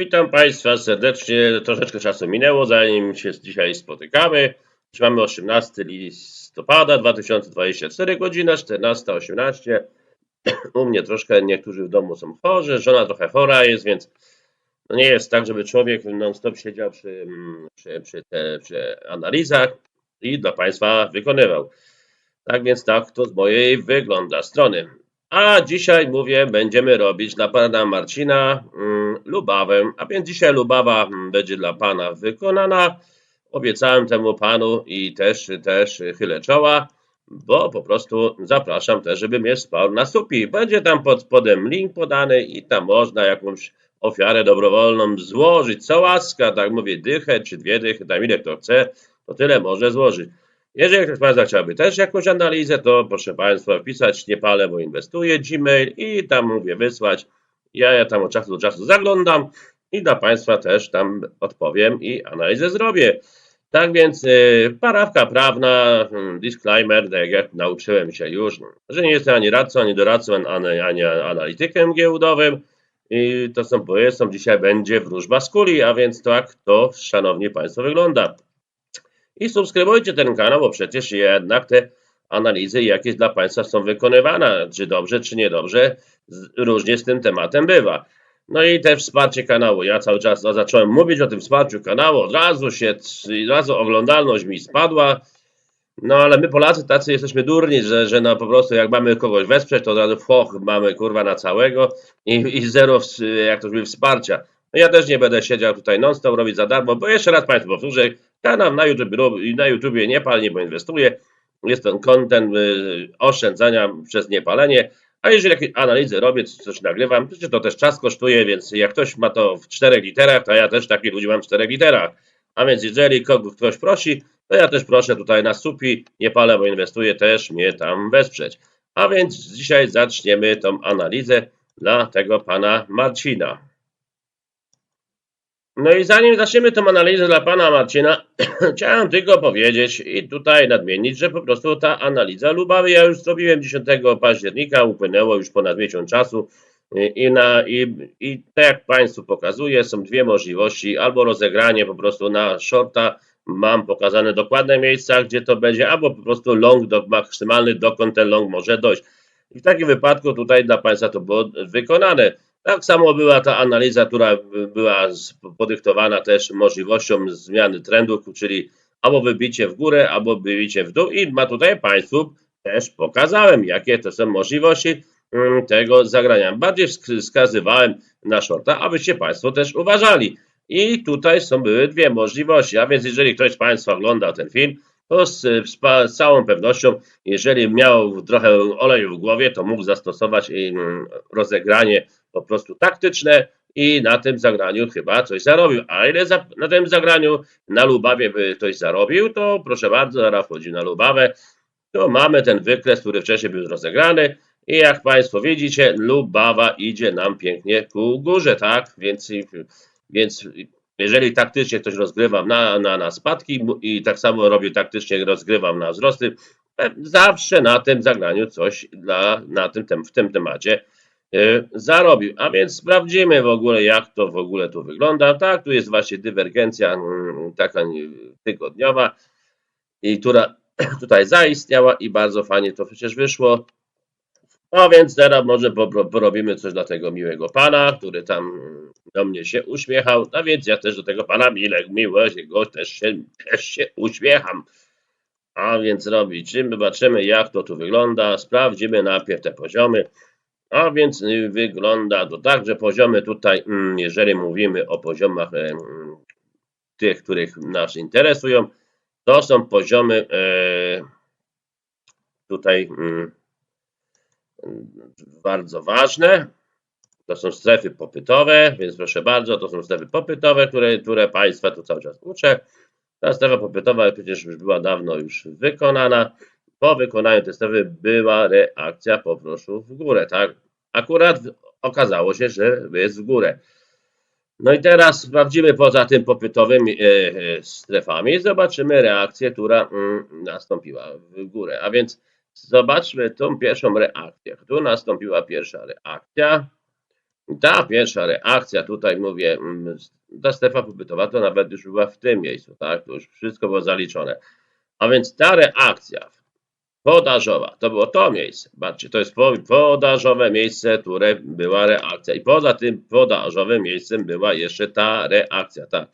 Witam Państwa serdecznie. Troszeczkę czasu minęło, zanim się dzisiaj spotykamy. Mamy 18 listopada 2024, godzina 14.18. U mnie troszkę niektórzy w domu są chorzy, żona trochę chora jest, więc no nie jest tak, żeby człowiek non-stop siedział przy, przy, przy, te, przy analizach i dla Państwa wykonywał. Tak więc tak to z mojej wygląda strony. A dzisiaj mówię, będziemy robić dla pana Marcina mm, Lubawę. A więc dzisiaj Lubawa mm, będzie dla pana wykonana. Obiecałem temu panu i też, też chylę czoła, bo po prostu zapraszam też, żeby mnie wsparł na supi. Będzie tam pod spodem link podany i tam można jakąś ofiarę dobrowolną złożyć. Co łaska, tak mówię, dychę czy dwie dychy, tam ile kto chce, to tyle może złożyć. Jeżeli ktoś Państwa chciałby też jakąś analizę, to proszę Państwa wpisać nie palę, bo inwestuję, Gmail i tam mówię wysłać. Ja, ja tam od czasu do czasu zaglądam i dla Państwa też tam odpowiem i analizę zrobię. Tak więc y, parawka prawna, hmm, disclaimer, tak jak nauczyłem się już, że nie jestem ani radcą, ani doradcą, ani, ani analitykiem giełdowym. I to są są dzisiaj będzie wróżba z kuli, a więc tak to, szanowni Państwo, wygląda. I subskrybujcie ten kanał, bo przecież jednak te analizy jakieś dla Państwa są wykonywane, czy dobrze, czy niedobrze, różnie z tym tematem bywa. No i też wsparcie kanału. Ja cały czas no, zacząłem mówić o tym wsparciu kanału, od razu się, od razu oglądalność mi spadła. No ale my Polacy tacy jesteśmy durni, że, że no po prostu jak mamy kogoś wesprzeć, to od razu foch mamy kurwa na całego i, i zero, jak to mówi, wsparcia. No ja też nie będę siedział tutaj non-stop robić za darmo, bo jeszcze raz Państwu powtórzę, kanał na YouTube, na YouTubie nie palnie, bo inwestuję. Jest ten content y, oszczędzania przez niepalenie. A jeżeli jakieś analizy robię, coś nagrywam, to też czas kosztuje, więc jak ktoś ma to w czterech literach, to ja też takich ludzi mam w czterech literach. A więc jeżeli kogoś ktoś prosi, to ja też proszę tutaj na supi, nie palę, bo inwestuję, też mnie tam wesprzeć. A więc dzisiaj zaczniemy tą analizę dla tego pana Marcina. No i zanim zaczniemy tę analizę dla pana Marcina, chciałem tylko powiedzieć i tutaj nadmienić, że po prostu ta analiza Lubawy ja już zrobiłem 10 października, upłynęło już ponad miesiąc czasu i, na, i, i tak jak Państwu pokazuję, są dwie możliwości, albo rozegranie po prostu na shorta, mam pokazane dokładne miejsca, gdzie to będzie, albo po prostu long, do, maksymalny dokąd ten long może dojść. I w takim wypadku tutaj dla Państwa to było wykonane. Tak samo była ta analiza, która była podyktowana też możliwością zmiany trendu, czyli albo wybicie w górę, albo wybicie w dół i ma tutaj Państwu też pokazałem, jakie to są możliwości mm, tego zagrania. Bardziej wskazywałem na shorta, abyście Państwo też uważali. I tutaj są były dwie możliwości, a więc jeżeli ktoś z Państwa ogląda ten film, to z, z, całą pewnością, jeżeli miał trochę oleju w głowie, to mógł zastosować mm, rozegranie po prostu taktyczne i na tym zagraniu chyba coś zarobił. A ile za, na tym zagraniu na Lubawie by ktoś zarobił, to proszę bardzo, zaraz wchodzi na Lubawę, to mamy ten wykres, który wcześniej był rozegrany i jak Państwo widzicie, Lubawa idzie nam pięknie ku górze, tak? Więc, więc jeżeli taktycznie ktoś rozgrywam na, na, na spadki i tak samo robię taktycznie, rozgrywam na wzrosty, zawsze na tym zagraniu coś dla, na tym, w tym temacie E, zarobił. A więc sprawdzimy w ogóle, jak to w ogóle tu wygląda. Tak, tu jest właśnie dywergencja mm, taka tygodniowa, i która tutaj zaistniała i bardzo fajnie to przecież wyszło. No więc teraz może porobimy coś dla tego miłego pana, który tam do mnie się uśmiechał. No więc ja też do tego pana mile, miłego też się, też się uśmiecham. A więc robić, zobaczymy jak to tu wygląda. Sprawdzimy najpierw te poziomy. A więc y, wygląda to tak, że poziomy tutaj, mm, jeżeli mówimy o poziomach tych, których nas interesują, to są poziomy e, tutaj mm, bardzo ważne. To są strefy popytowe, więc proszę bardzo, to są strefy popytowe, które, które Państwa tu cały czas uczę. Ta strefa popytowa przecież już była dawno już wykonana. Po wykonaniu tej strefy była reakcja poproszę w górę, tak? Akurat okazało się, że jest w górę. No i teraz sprawdzimy poza tym popytowymi e, e, strefami, zobaczymy reakcję, która mm, nastąpiła w górę. A więc zobaczmy tą pierwszą reakcję. Tu nastąpiła pierwsza reakcja. Ta pierwsza reakcja, tutaj mówię, mm, ta strefa pobytowa to nawet już była w tym miejscu, tak? To już wszystko było zaliczone. A więc ta reakcja podażowa, to było to miejsce. Zobaczcie, to jest po- podażowe miejsce, które była reakcja. I poza tym podażowym miejscem była jeszcze ta reakcja. Ta,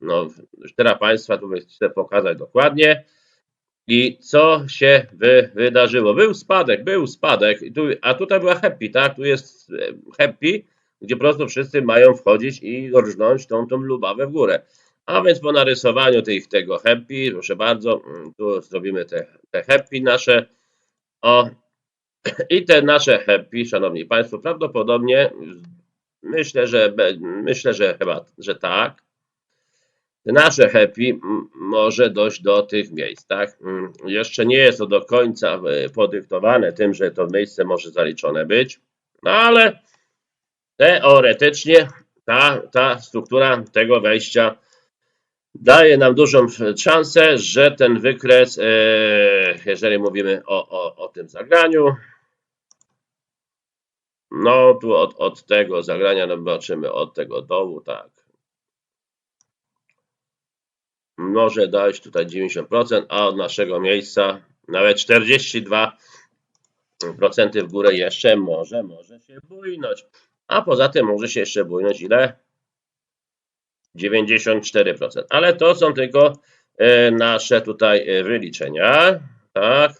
no, teraz Państwa tu chcę pokazać dokładnie. I co się wy, wydarzyło? Był spadek, był spadek, tu, a tutaj była happy, tak? Tu jest e, happy, gdzie po prostu wszyscy mają wchodzić i rżnąć tą, tą lubawę w górę. A więc po narysowaniu tych, tego happy, proszę bardzo, mm, tu zrobimy te, te happy nasze. O, i te nasze happy, szanowni państwo, prawdopodobnie myślę, że myślę, że chyba, że tak. Te nasze happy może dojść do tych miejsc, tak? Mm, Jeszcze nie jest to do końca e, podyktowane tym, że to miejsce może zaliczone być, no ale teoretycznie ta, ta struktura tego wejścia daje nam dużą szansę, że ten wykres, e, jeżeli mówimy o, o, o tym zagraniu, no tu od, od tego zagrania no zobaczymy od tego dołu, tak. Może dać tutaj 90%, a od naszego miejsca nawet 42% w górę jeszcze może, może się bujnąć. A poza tym może się jeszcze bujnąć ile? 94%. Ale to są tylko e, nasze tutaj e, wyliczenia. Tak.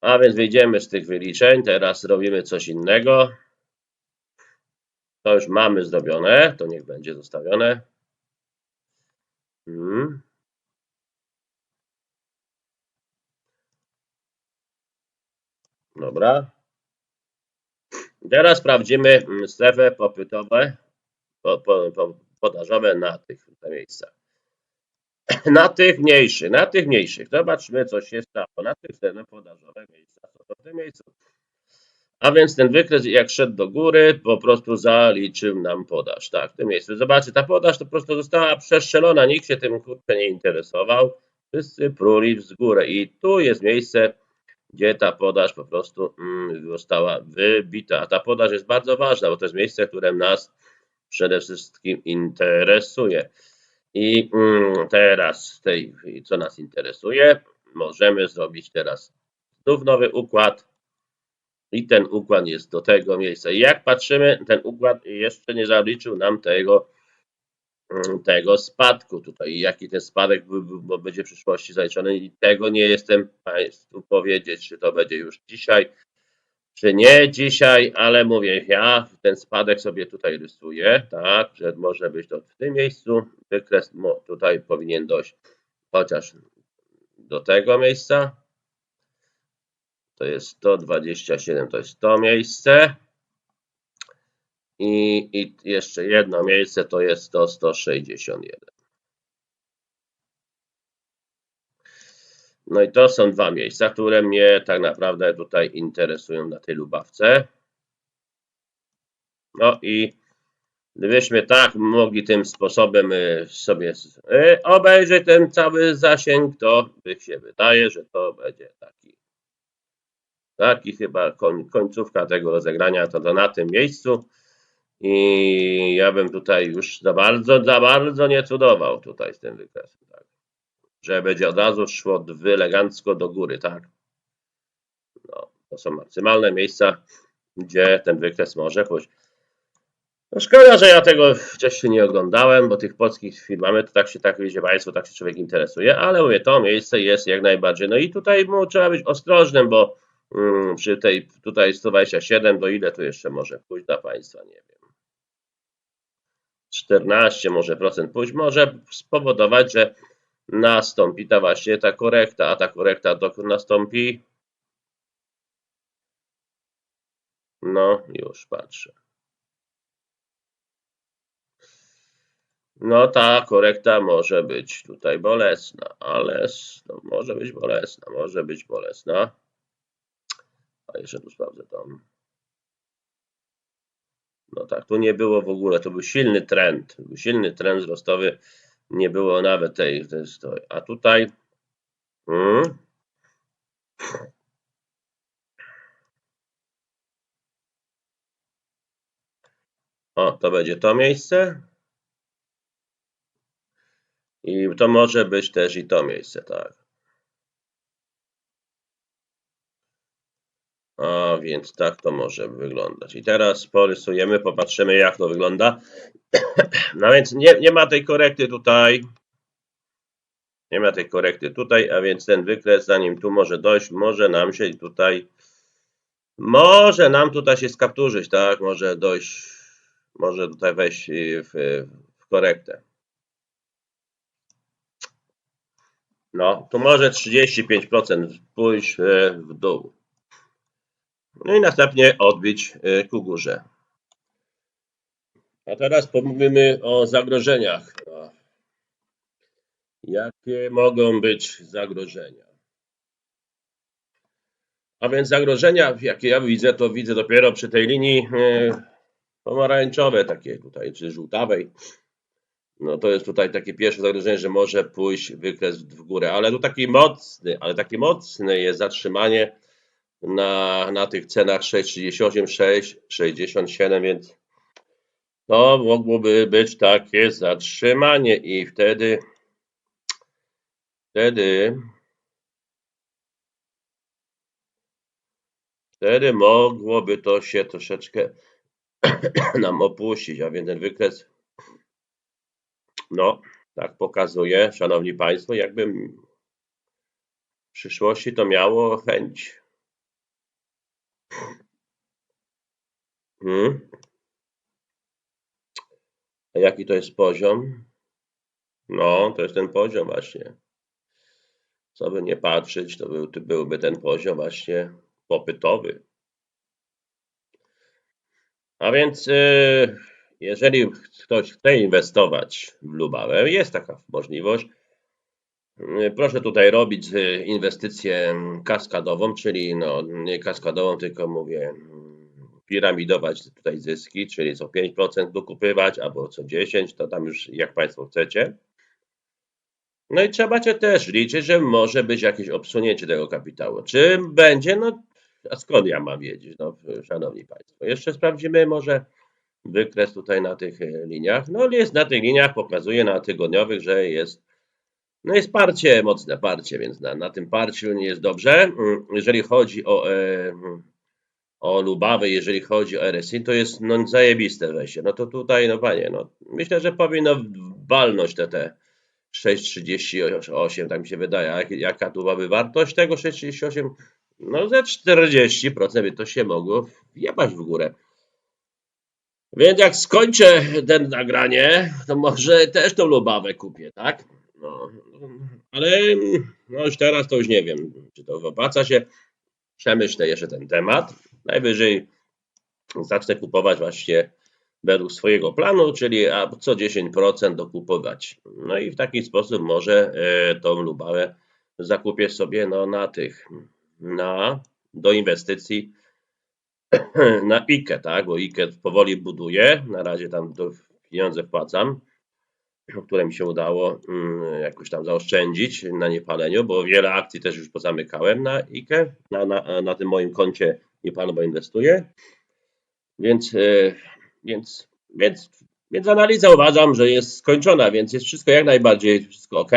A więc wyjdziemy z tych wyliczeń. Teraz robimy coś innego. To już mamy zrobione. To niech będzie zostawione. Mhm. Dobra. Teraz sprawdzimy mm, strefy popytowe, po, po, po, podażowe na tych miejscach. Na tych mniejszych, na tych mniejszych. Zobaczmy, co się stało. Na tych strefach podażowe miejsca w tym miejscu. A więc ten wykres, jak szedł do góry, po prostu zaliczył nam podaż. Tak, w tym miejscu. Zobaczcie, ta podaż to po prostu została przestrzelona. Nikt się tym kurczę nie interesował. Wszyscy pruli w górę. I tu jest miejsce, gdzie ta podaż po prostu mm, została wybita. A ta podaż jest bardzo ważna, bo to jest miejsce, które nas przede wszystkim interesuje. I mm, teraz, tej, co nas interesuje, możemy zrobić teraz znów nowy układ. I ten układ jest do tego miejsca. I jak patrzymy, ten układ jeszcze nie zaliczył nam tego, mm, tego spadku tutaj. Jaki ten spadek będzie w przyszłości zaliczony. I tego nie jestem Państwu powiedzieć, czy to będzie już dzisiaj, czy nie dzisiaj, ale mówię, ja ten spadek sobie tutaj rysuję, tak, że może być to w tym miejscu. Wykres tutaj powinien dojść chociaż do tego miejsca. To jest 127, to jest to miejsce. I, I jeszcze jedno miejsce to jest to 161. No i to są dwa miejsca, które mnie tak naprawdę tutaj interesują na tej lubawce. No i gdybyśmy tak mogli tym sposobem y, sobie y, obejrzeć ten cały zasięg, to by się wydaje, że to będzie taki taki chyba koń, końcówka tego rozegrania to, to na tym miejscu. I ja bym tutaj już za bardzo, za bardzo nie cudował tutaj z tym wykresem. Że będzie od razu szło w elegancko do góry, tak. No, to są maksymalne miejsca, gdzie ten wykres może pójść. No szkoda, że ja tego wcześniej nie oglądałem, bo tych polskich film mamy, to tak się, tak wiecie Państwo, tak się człowiek interesuje, ale mówię, to miejsce jest jak najbardziej. No i tutaj mu trzeba być ostrożnym, bo mm, przy tej tutaj 127, do ile tu jeszcze może pójść dla Państwa, nie wiem. 14 może procent pójść, może spowodować, że nastąpi ta właśnie ta korekta, a ta korekta dokąd nastąpi? No, już patrzę. No ta korekta może być tutaj bolesna, ale no, może być bolesna, może być bolesna. A jeszcze tu sprawdzę tam. No tak, tu nie było w ogóle, to był silny trend, był silny trend wzrostowy, nie było nawet tej. A tutaj mm, O, to będzie to miejsce. I to może być też i to miejsce, tak. A więc tak to może wyglądać. I teraz porysujemy, popatrzymy jak to wygląda. No więc nie, nie ma tej korekty tutaj. Nie ma tej korekty tutaj, a więc ten wykres, zanim tu może dojść, może nam się tutaj, może nam tutaj się skapturzyć, tak? Może dojść, może tutaj wejść w, w korektę. No, tu może 35% pójść e, w dół. No i następnie odbić e, ku górze. A teraz pomówimy o zagrożeniach. No. Jakie mogą być zagrożenia? A więc zagrożenia, jakie ja widzę, to widzę dopiero przy tej linii e, pomarańczowej, takiej tutaj, czy żółtawej. No to jest tutaj takie pierwsze zagrożenie, że może pójść wykres w górę, ale tu taki mocny, ale taki mocny jest zatrzymanie na, na tych cenach 6,38, 6,67, więc to mogłoby być takie zatrzymanie i wtedy wtedy wtedy mogłoby to się troszeczkę nam opuścić, a więc ten wykres no, tak pokazuje, szanowni państwo, jakby w przyszłości to miało chęć. Hmm. A jaki to jest poziom? No, to jest ten poziom właśnie. Co by nie patrzeć, to był, byłby ten poziom właśnie popytowy. A więc yy, jeżeli ktoś chce inwestować w Lubawę, jest taka możliwość. Yy, Proszę tutaj robić yy, inwestycję kaskadową, czyli no, nie kaskadową, tylko mówię mm, piramidować tutaj zyski, czyli co 5% dokupywać albo co 10%, to tam już jak Państwo chcecie. No i trzeba cię też liczyć, że może być jakieś obsunięcie tego kapitału. Czy będzie? No, a skąd ja mam wiedzieć, no, szanowni państwo. Jeszcze sprawdzimy może wykres tutaj na tych liniach. No, jest na tych liniach, pokazuje na tygodniowych, że jest no jest parcie, mocne parcie, więc na, na tym parciu nie jest dobrze. Mm, Jeżeli chodzi o, e, o Lubawę, jeżeli chodzi o RSI, to jest no, zajebiste wejście. No to tutaj, no panie, no, myślę, że powinno walnąć te, te 6,38, tak mi się wydaje. Jaka tu byłaby wartość tego 6,38? No ze 40% by to się mogło wjebać w górę. Więc jak skończę ten nagranie, to może też tą lubawę kupię, tak? No, ale no już teraz to już nie wiem, czy to opłaca się. Przemyślę jeszcze ten temat. Najwyżej zacznę kupować właśnie według swojego planu, czyli co 10% dokupować. No i w taki sposób może e, tą lubawę zakupię sobie no, na tych, na, do inwestycji na IKE, tak, bo IKE powoli buduje, na razie tam pieniądze wpłacam, które mi się udało mm, jakoś tam zaoszczędzić na niepaleniu, bo wiele akcji też już pozamykałem na IKE, na, na, na tym moim koncie niepalno, bo inwestuję, więc, e, więc, więc, więc analiza uważam, że jest skończona, więc jest wszystko jak najbardziej wszystko ok.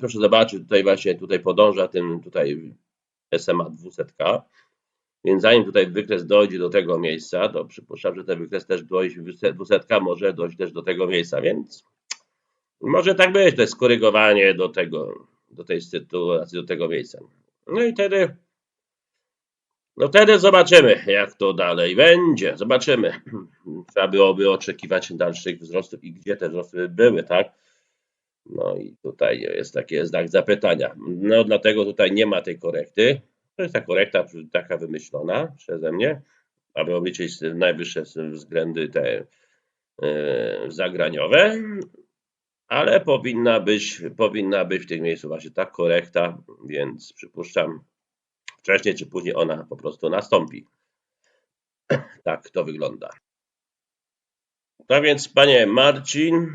Proszę zobaczyć, tutaj właśnie tutaj podąża tym tutaj SMA 200. Więc zanim tutaj wykres dojdzie do tego miejsca, to przypuszczam, że ten wykres też dojść, 200 może dojść też do tego miejsca, więc może tak być, to jest skorygowanie do tego, do tej sytuacji, do tego miejsca. No i wtedy, no wtedy zobaczymy, jak to dalej będzie. Zobaczymy. Trzeba byłoby oczekiwać dalszych wzrostów i gdzie te wzrosty były, tak? No i tutaj jest taki znak zapytania. No dlatego tutaj nie ma tej korekty. To jest ta korekta taka wymyślona przeze mnie, aby obliczyć najwyższe względy te e, zagraniowe, ale powinna być, powinna być w tym miejscu właśnie ta korekta, więc przypuszczam, wcześniej czy później ona po prostu nastąpi. Tak to wygląda. Tak więc, panie Marcin,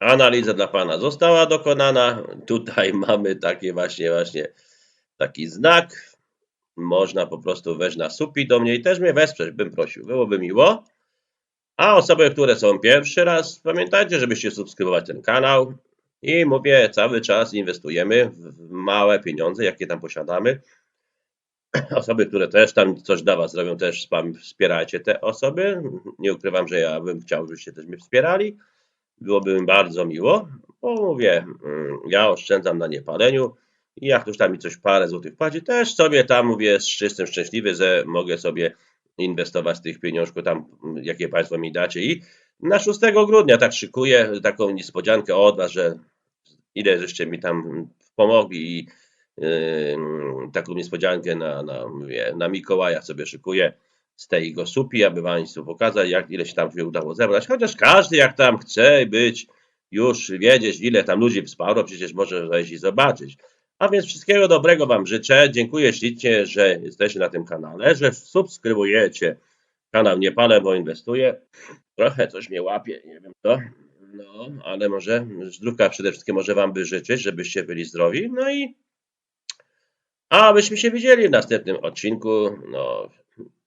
analiza dla pana została dokonana. Tutaj mamy takie właśnie, właśnie taki znak. można po prostu wejść na supi do mnie i też mnie wesprzeć, bym prosił. Byłoby miło. A osoby, które są pierwszy raz, pamiętajcie, żebyście subskrybować ten kanał. I mówię, cały czas inwestujemy w małe pieniądze, jakie tam posiadamy. Osoby, które też tam coś dla Was robią, też wspierajcie te osoby. Nie ukrywam, że ja bym chciał, żebyście też mnie wspierali. Byłoby mi bardzo miło, bo mówię, mm, ja oszczędzam na niepaleniu i jak ktoś tam mi coś parę złotych płaci, też sobie tam mówię, jestem szczęśliwy, że mogę sobie inwestować tych pieniążków tam, jakie Państwo mi dacie i na 6 grudnia tak szykuję taką niespodziankę od Was, że ile żeście mi tam pomogli i yy, taką niespodziankę na, na, mówię, na Mikołaja sobie szykuję z tej jego supi, aby Państwu pokazać, jak ile się tam się udało zebrać. Chociaż każdy jak tam chce być, już wiedzieć, ile tam ludzi wsparło, przecież może wejść i zobaczyć. A więc wszystkiego dobrego Wam życzę. Dziękuję ślicznie, że jesteście na tym kanale, że subskrybujecie kanał Nie Palę, bo inwestuję. Trochę coś mnie łapie, nie wiem co. No, ale może zdrówka przede wszystkim może Wam by życzyć, żebyście byli zdrowi. No i a byśmy się widzieli w następnym odcinku. No,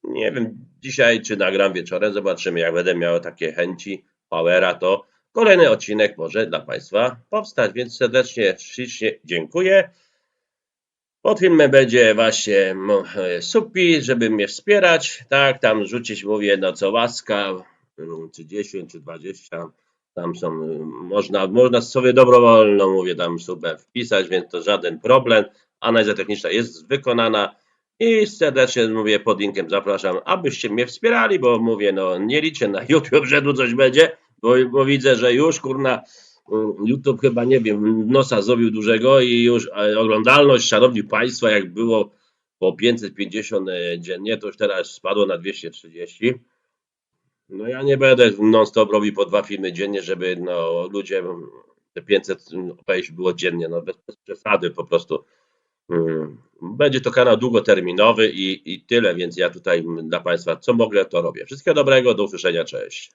nie wiem, dzisiaj czy nagram wieczorem, zobaczymy, jak będę miał takie chęci, powera, to kolejny odcinek może dla Państwa powstać, więc serdecznie, ślicznie dziękuję. Pod filmem będzie właśnie e, supi, żeby mnie wspierać, tak, tam rzucić, mówię, no co łaska, mm, czy 10, czy 20, tam są, y, można, można sobie dobrowolną, mówię, tam subę wpisać, więc to żaden problem, analiza techniczna jest wykonana. I serdecznie mówię, pod linkiem zapraszam, abyście mnie wspierali, bo mówię, no nie liczę na YouTube, że tu coś będzie, bo, bo widzę, że już kurna YouTube chyba, nie wiem, nosa zrobił dużego i już e, oglądalność, szanowni Państwo, jak było po 550 dziennie, to już teraz spadło na 230. No ja nie będę non-stop robił po dwa filmy dziennie, żeby no, ludzie te 500 obejść było dziennie, no bez, bez przesady po prostu. Mm, Będzie to kanał długoterminowy i, i tyle, więc ja tutaj dla Państwa co mogę, to robię. Wszystkiego dobrego, do usłyszenia, cześć.